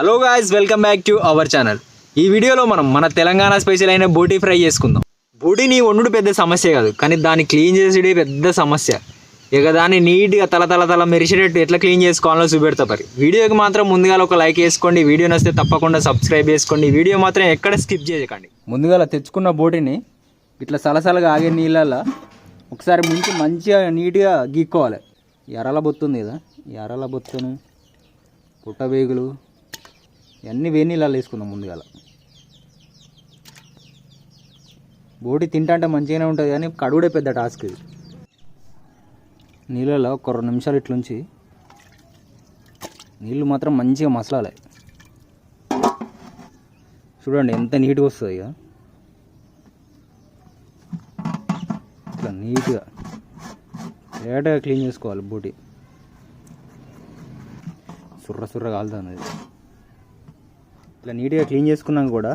Hello guys welcome back to our channel ఈ వీడియోలో మనం మన తెలంగాణ స్పెషల్ అయిన బోటీ ఫ్రై చేసుకుందాం. బోటీని వండుడు పెద్ద సమస్య కాదు కానీ దాన్ని క్లీన్ చేసేది పెద్ద సమస్య. ఇక దాన్ని నీట్గా తల తల తల మెరిసేటట్టు ఎట్లా క్లీన్ చేసుకోవాలో చూపెడతా మరి. వీడియోకి మాత్రం ముందుగా ఒక లైక్ వేసుకోండి వీడియో నస్తే తప్పకుండా సబ్స్క్రైబ్ చేసుకోండి. వీడియో మాత్రం ఎక్కడ స్కిప్ చేయకండి. ముందుగా తెచ్చుకున్న బోటీని ఇట్లా సలసలగా ఆగే నీళ్ళల్లో ఒకసారి ముంచి మంచిగా నీట్గా గీక్కోవాలి. ఎరల బొత్తుంది కదా ఎరల బొత్తును పుట్టవేగులు ఇవన్నీ వేడి నీళ్ళలో వేసుకుందాం ముందుగా బోటి తింటా మంచిగానే ఉంటుంది కానీ కడుగుడే పెద్ద టాస్క్ ఇది. నీళ్ళలో ఒక రెండు నిమిషాలు ఇట్లుంచి నీళ్ళు మాత్రం మంచిగా మసలాలి. చూడండి ఎంత నీట్గా వస్తుంది ఇక. ఇట్లా నీట్గా. లేటగా క్లీన్ చేసుకోవాలి బోటి. సుర్ర సుర్ర కాలుతుంది. ఇట్లా నీట్గా క్లీన్ చేసుకున్నాక కూడా.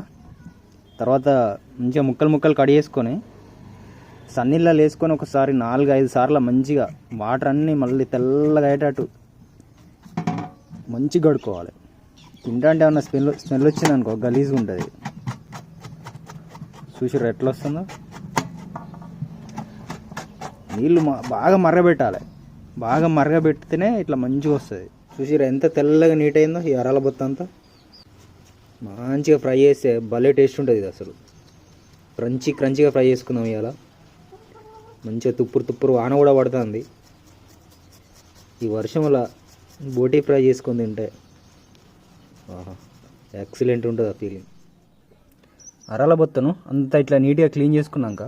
తర్వాత మంచిగా ముక్కలు ముక్కలు కడి చేసుకొని సన్నీళ్ళ వేసుకొని ఒకసారి నాలుగు ఐదు సార్లు మంచిగా వాటర్ అన్నీ మళ్ళీ తెల్లగా అయ్యేటట్టు మంచిగా కడుక్కోవాలి. తింటా అంటే ఏమన్నా స్మెల్ స్మెల్ వచ్చిందనుకో గలీజ్గా ఉంటుంది. చూసిర్రు ఎట్లా వస్తుందో? నీళ్ళు బాగా మరగబెట్టాలి. బాగా మరగబెడితేనే ఇట్లా మంచిగా వస్తుంది. చూసిరా ఎంత తెల్లగా నీట్ అయిందో ఈ అరాల బొత్త అంతా మంచిగా ఫ్రై చేస్తే భలే టేస్ట్ ఉంటుంది ఇది అసలు. క్రంచి క్రంచిగా ఫ్రై చేసుకుందాం ఇవాళ మంచిగా తుప్పురు తుప్పురు వాన కూడా పడుతుంది. ఈ వర్షం వల్ల బోటీ ఫ్రై చేసుకొని తింటే ఆహా ఎక్సలెంట్ ఉంటుంది ఆ ఫీలింగ్ అరాల బొత్తను అంతా ఇట్లా నీట్గా క్లీన్ చేసుకున్నాక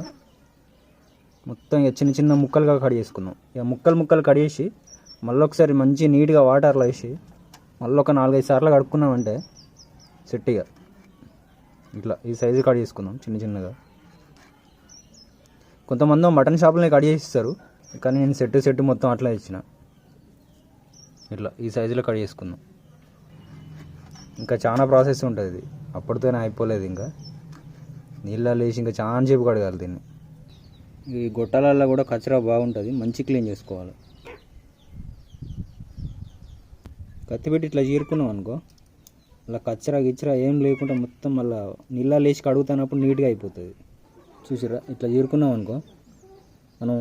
మొత్తం ఇక చిన్న చిన్న ముక్కలుగా కట్ చేసుకుందాం. ఇక ముక్కలు ముక్కలు కడిగేసి మళ్ళీ ఒకసారి మంచి నీట్గా వాటర్లో వేసి మళ్ళీ ఒక నాలుగైదు సార్లు కడుక్కున్నామంటే సెట్టిగా. ఇట్లా ఈ సైజు కట్ చేసుకుందాం చిన్న చిన్నగా. కొంతమంది మటన్ షాపులని కట్ చేసిస్తారు కానీ నేను సెట్ సెట్ మొత్తం అట్లా ఇచ్చిన ఇట్లా ఈ సైజులో కట్ చేసుకుందాం. ఇంకా చాలా ప్రాసెస్ ఉంటుంది ఇది. అప్పటితోనే అయిపోలేదు ఇంకా. నీళ్ళలో వేసి ఇంకా చాలా చేపు కడగాలి దీన్ని. ఈ గొట్టాలల్లో కూడా కచరా బాగుంటుంది మంచి క్లీన్ చేసుకోవాలి. కత్తిపెట్టి ఇట్లా చీరుకున్నాం అనుకో. అలా కచ్చరా గిచ్చరా ఏం లేకుండా మొత్తం మళ్ళీ నీళ్ళలో వేసి కడుగుతున్నప్పుడు నీట్గా అయిపోతుంది. చూసిరా ఇట్లా చీరుకున్నాం అనుకో. మనం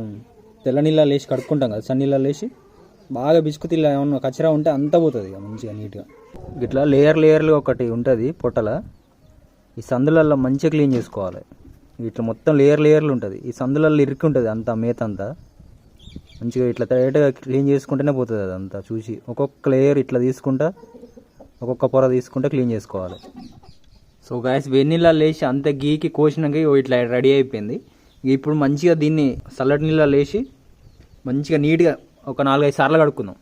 తెల్ల నీళ్ళలో లేచి కడుక్కుంటాం కదా సన్న నీళ్ళ లేచి బాగా బిస్కుత్ ఇలా ఏమన్నా కచ్చరా ఉంటే అంతా పోతుంది ఇక మంచిగా నీట్గా. ఇట్లా లేయర్ లేయర్లు ఒకటి ఉంటుంది పొట్టల. ఈ సందులల్లో మంచిగా క్లీన్ చేసుకోవాలి. ఇట్లా మొత్తం లేయర్ లేయర్లు ఉంటుంది. ఈ సందులలో ఇరికి ఉంటుంది అంతా మేత అంతా. మంచిగా ఇట్లా తరేట్గా క్లీన్ చేసుకుంటేనే పోతుంది అదంతా. చూసి ఒక్కొక్క లేయర్ ఇట్లా తీసుకుంటా ఒక్కొక్క పొర తీసుకుంటే క్లీన్ చేసుకోవాలి. సో గాయస్ వేడి నీళ్ళలో అంత గీకి కోసినాక ఇగో ఇట్లా రెడీ అయిపోయింది. ఇప్పుడు మంచిగా దీన్ని చల్లటి నీళ్ళలో లేచి మంచిగా నీట్గా ఒక నాలుగైదు సార్లు కడుక్కుందాం.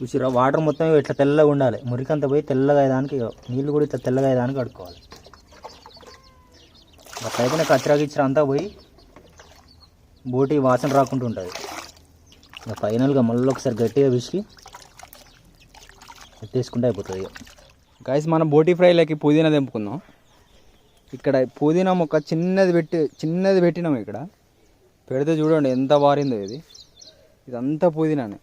చూసిరా వాటర్ మొత్తం ఇట్లా తెల్లగా ఉండాలి. మురికంతా పోయి తెల్లగా అయ్యేదానికి నీళ్ళు కూడా ఇట్లా తెల్లగా అయ్యేదానికి కడుక్కోవాలి. అట్లయితే కచ్చరా గిచ్చరా అంతా పోయి బోటి వాసన రాకుండా ఉంటుంది. ఇక ఫైనల్గా మళ్ళీ ఒకసారి గట్టిగా పిసికి ఎత్తేసుకుంటే అయిపోతుంది ఇక గాయస్ మనం బోటి ఫ్రైలోకి పుదీనా తెంపుకుందాం. ఇక్కడ పుదీనా మొక్క చిన్నది పెట్టి చిన్నది పెట్టినాం ఇక్కడ. పెడితే చూడండి ఎంత వారిందో ఇది. ఇదంతా పుదీనానే.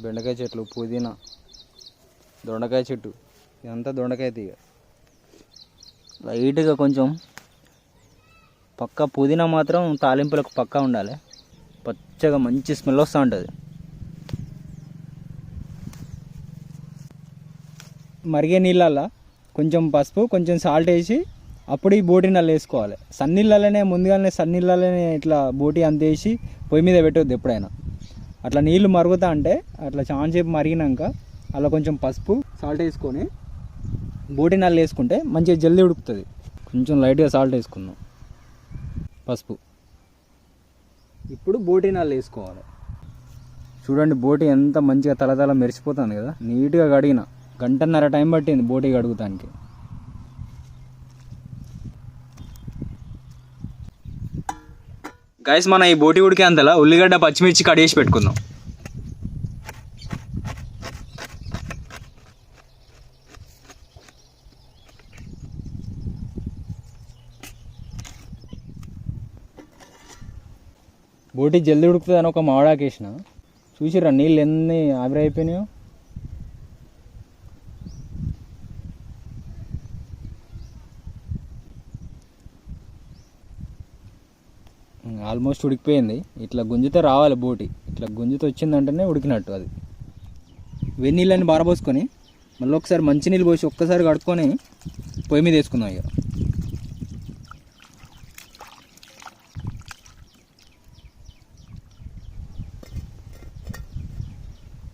బెండకాయ చెట్లు పుదీనా దొండకాయ చెట్టు ఇదంతా దొండకాయ తీగ. లైట్గా కొంచెం పక్క పుదీనా మాత్రం తాలింపులకు పక్కా ఉండాలి. పచ్చగా మంచి స్మెల్ వస్తూ ఉంటుంది. మరిగే నీళ్ళల్లో కొంచెం పసుపు కొంచెం సాల్ట్ వేసి అప్పుడు ఈ బోటి నల్ల వేసుకోవాలి. సన్నీళ్ళలోనే ముందుగానే సన్నీళ్ళలోనే ఇట్లా బోటి అంత వేసి పొయ్యి మీద పెట్టవద్దు ఎప్పుడైనా. అట్లా నీళ్ళు మరుగుతా అంటే అట్లా చాలాసేపు మరిగినాక అలా కొంచెం పసుపు సాల్ట్ వేసుకొని బోటి నల్ల వేసుకుంటే మంచిగా జల్దీ ఉడుకుతుంది. కొంచెం లైట్గా సాల్ట్ వేసుకుందాం. పసుపు. ఇప్పుడు బోటి నల్లు వేసుకోవాలి. చూడండి బోటి ఎంత మంచిగా తలతల మెరిసిపోతుంది కదా. నీట్గా కడిగిన. గంటన్నర టైం పట్టింది బోటి కడుగుతానికి. గైస్ మన ఈ బోటి ఉడికే అంతలా ఉల్లిగడ్డ పచ్చిమిర్చి కట్ చేసి పెట్టుకుందాం. బోటి జల్దీ ఉడుకుతుంది అని ఒక మామిడాకేసిన చూసిరా నీళ్ళు ఎన్ని ఆవిరైపోయినాయో? ఆల్మోస్ట్ ఉడికిపోయింది. ఇట్లా గుంజితే రావాలి బోటి. ఇట్లా గుంజితే వచ్చిందంటేనే ఉడికినట్టు అది. వెన్నీళ్ళని బారబోసుకొని మళ్ళీ ఒకసారి మంచినీళ్ళు పోసి ఒక్కసారి కడుక్కొని పొయ్యి మీద వేసుకుందాం ఇక.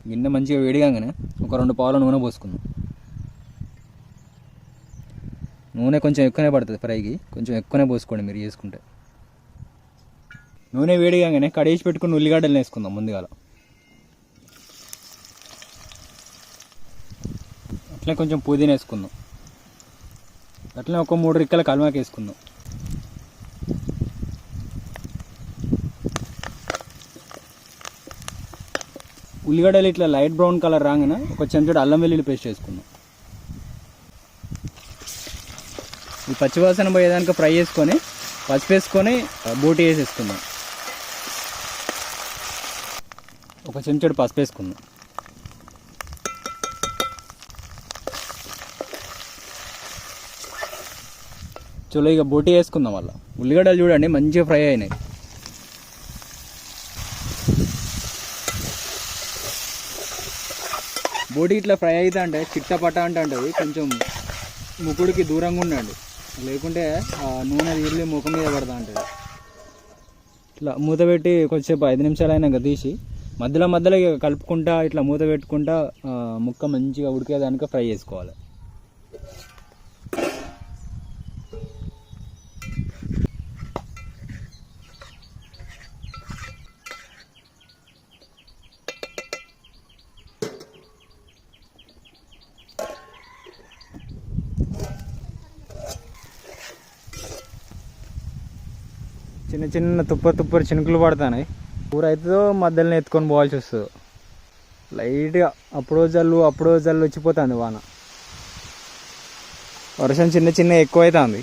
గిన్నె మంచిగా వేడిగానే ఒక రెండు పావుల నూనె పోసుకుందాం. నూనె కొంచెం ఎక్కువనే పడుతుంది ఫ్రైకి. కొంచెం ఎక్కువనే పోసుకోండి మీరు చేసుకుంటే. నూనె వేడిగానే కడేసి పెట్టుకుని ఉల్లిగడ్డలు వేసుకుందాం ముందుగా అట్లే కొంచెం పుదీనా వేసుకుందాం. అట్లనే ఒక మూడు రిక్కల కల్మాకి వేసుకుందాం. ఉల్లిగడ్డలు ఇట్లా లైట్ బ్రౌన్ కలర్ రాగానే ఒక చెంచుడు అల్లం వెల్లుల్లి పేస్ట్ వేసుకుందాం. ఈ పచ్చివాసన పోయేదానికి ఫ్రై చేసుకొని పసుపు వేసుకొని బూటీ బోటి వేసేసుకుందాం. ఒక చెంచాడు పసుపు వేసుకుందాం చలో ఇక బోటి వేసుకుందాం మళ్ళీ. ఉల్లిగడ్డలు చూడండి మంచిగా ఫ్రై అయినాయి. బోటి ఇట్లా ఫ్రై అవుతా అంటే చిట్టపట్ట అంటే అంటది కొంచెం ముక్కుడికి దూరంగా ఉండండి. లేకుంటే ఆ నూనె తీర్లి ముఖం మీద పడతా ఉంటుంది ఇట్లా మూత పెట్టి కొంచెంసేపు ఐదు నిమిషాలు అయినాక తీసి మధ్యలో మధ్యలో ఇక కలుపుకుంటా ఇట్లా మూత పెట్టుకుంటా ముక్క మంచిగా ఉడికేదానికి ఫ్రై చేసుకోవాలి. చిన్న చిన్న తుప్ప తుప్పరు చినుకులు పడతాయి కూర అవుతుందో మధ్యలో ఎత్తుకొని పోవాల్సి వస్తుంది. లైట్గా అప్పుడో జల్లు అప్పుడో జల్లు వచ్చిపోతుంది వాన. వర్షం చిన్న చిన్న ఎక్కువ అవుతుంది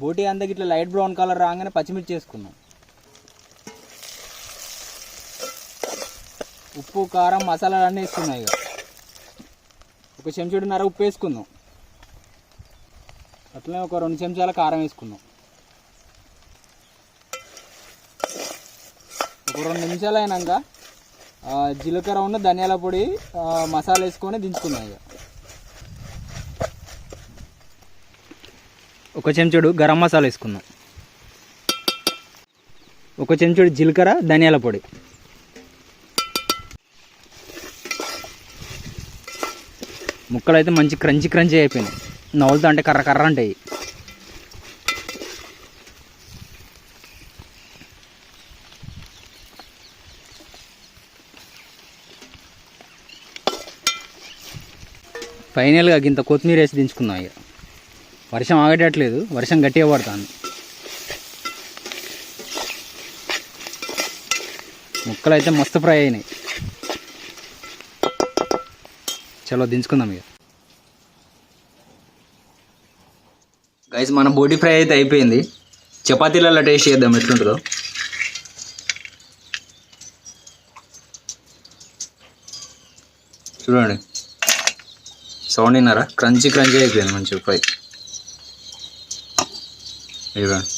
బోటి అందకి ఇట్లా లైట్ బ్రౌన్ కలర్ రాగానే పచ్చిమిర్చి వేసుకున్నాం. ఉప్పు కారం మసాలాలు అన్నీ వేసుకున్నాయి ఇక ఒక చెంచుడున్నర ఉప్పు వేసుకుందాం అట్లనే ఒక రెండు చెంచాల కారం వేసుకుందాం రెండు నిమిషాలు అయినాక జీలకర్ర ఉన్న ధనియాల పొడి మసాలా వేసుకొని దించుకున్నాం ఇక. ఒక చెంచుడు గరం మసాలా వేసుకుందాం. ఒక చెంచుడు జీలకర్ర ధనియాల పొడి. ముక్కలు అయితే మంచి క్రంచి క్రంచి అయిపోయినాయి. నవ్వులతో అంటే కర్ర కర్ర అంటాయి. ఫైనల్గా ఇంత కొత్తిమీర వేసి దించుకుందాం ఇక. వర్షం ఆగటట్లేదు వర్షం గట్టిగా పడుతుంది. ముక్కలు అయితే మస్తు ఫ్రై అయినాయి. చలో దించుకుందాం ఇక. గైస్ మన బోటి ఫ్రై అయితే అయిపోయింది. చపాతీలలో టేస్ట్ చేద్దాం ఎట్లుంటుందో. చూడండి. సౌండ్ విన్నారా క్రంచీ క్రంచీ అయిపోయింది మంచి ఫ్రై ఇవ్వండి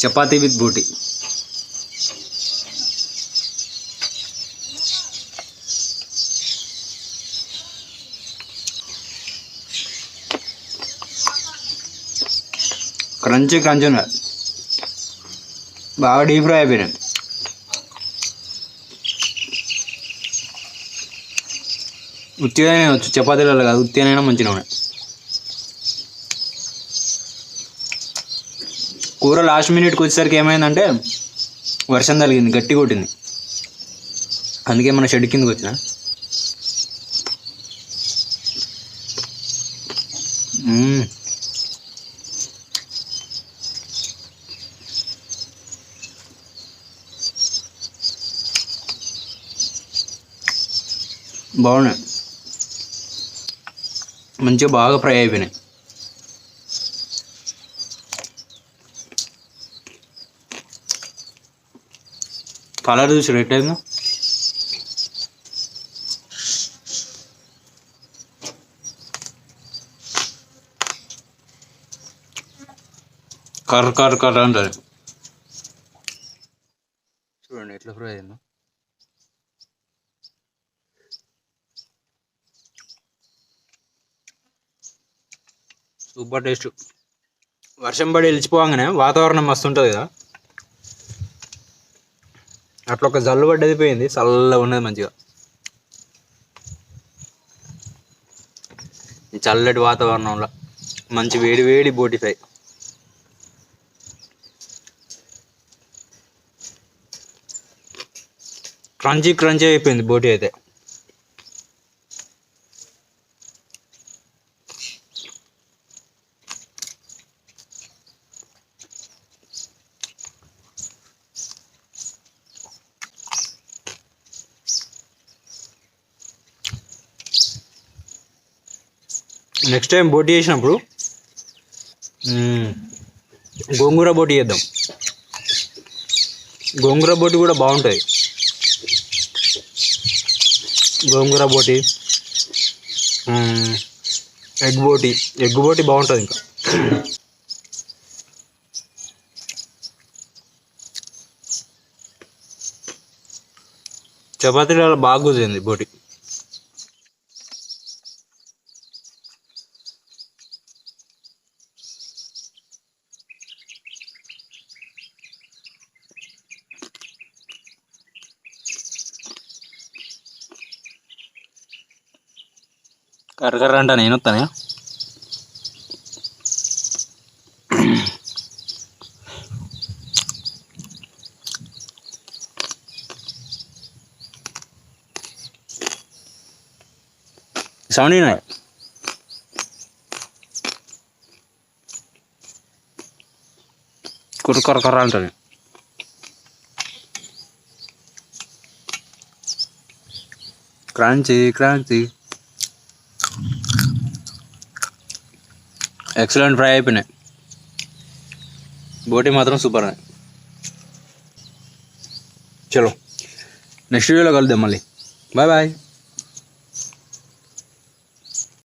చపాతీ విత్ బూటీ. క్రంచీ క్రంచీ ఉన్నారు. బాగా డీప్ ఫ్రై అయిపోయినాయి. ఉత్తిగానే వచ్చు చపాతీలలో కాదు ఉత్తిగానైనా మంచిగా ఉన్నాయి. కూర లాస్ట్ మినిట్కి వచ్చేసరికి ఏమైందంటే వర్షం తగిలింది గట్టి కొట్టింది. అందుకే మన షెడ్ కిందకి వచ్చినా. బాగున్నాయి. మంచిగా బాగా ఫ్రై అయిపోయినాయి. కలర్ చూసి రెడ్ అయిందా కర్ర కర్ర కర్ర అంటారు. చూడండి ఎట్లా ఫ్రై అయిందో. Super taste. వర్షం పడి వెళ్ళిపోగానే వాతావరణం మస్తు ఉంటుంది కదా. అట్లా ఒక జల్లు పడ్డది పోయింది చల్లగా ఉన్నది మంచిగా. చల్లటి వాతావరణంలో మంచి వేడి వేడి బోటి ఫ్రై. క్రంచీ క్రంచీ అయిపోయింది బోటి అయితే. నెక్స్ట్ టైం బోటి చేసినప్పుడు గోంగూర బోటి చేద్దాం. గోంగూర బోటి కూడా బాగుంటుంది గోంగూర బోటి ఎగ్ బోటి ఎగ్ బోటి బాగుంటుంది ఇంకా. చపాతీలలో బాగా కుదిరింది బోటి. కర్ర అంట నేను వస్తానే సెవెంటీ నైన్ కుర్ర కర్ర కర్ర అంటుంది క్రాంచి ఎక్సలెంట్ ఫ్రై అయిపోయినాయి. బోటి మాత్రం సూపర్ ఉన్నాయి చలో. నెక్స్ట్ వీడియోలో కలుద్దాం మళ్ళీ. Bye bye